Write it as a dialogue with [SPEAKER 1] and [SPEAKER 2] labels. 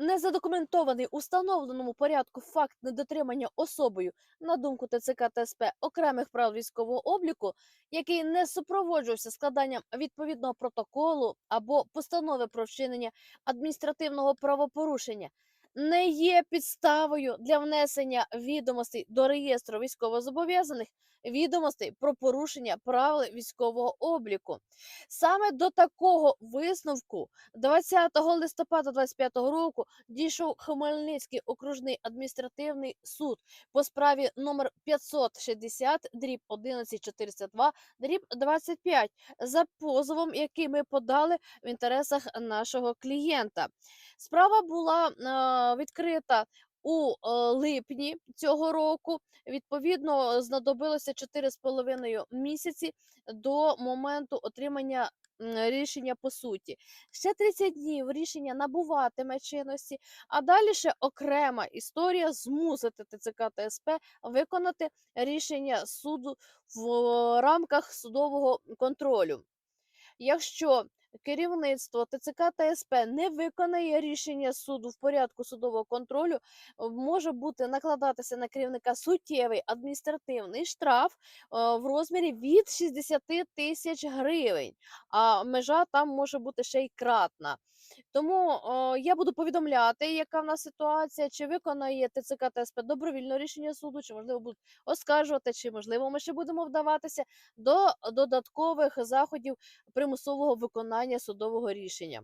[SPEAKER 1] Незадокументований у встановленому порядку факт недотримання особою, на думку ТЦК та СП, окремих правил військового обліку, який не супроводжувався складанням відповідного протоколу або постанови про вчинення адміністративного правопорушення, не є підставою для внесення відомостей до реєстру військовозобов'язаних відомостей про порушення правил військового обліку. Саме до такого висновку 20 листопада 25 року дійшов Хмельницький окружний адміністративний суд по справі номер 560 дріб 11402 дріб 25 за позовом, який ми подали в інтересах нашого клієнта. Справа була відкрита у е, липні цього року. Відповідно, знадобилося 4,5 місяці до моменту отримання рішення по суті. Ще 30 днів рішення набуватиме чинності, а далі ще окрема історія змусити ТЦК та СП виконати рішення суду в рамках судового контролю. Якщо керівництво ТЦК та СП не виконає рішення суду в порядку судового контролю, е, може бути накладатися на керівника суттєвий адміністративний штраф е, в розмірі від 60 тисяч гривень, а межа там може бути ще й кратна. Тому е, я буду повідомляти, яка в нас ситуація, чи виконає ТЦК та СП добровільно рішення суду, чи можливо будуть оскаржувати, чи можливо ми ще будемо вдаватися до додаткових заходів примусового виконання судового рішення.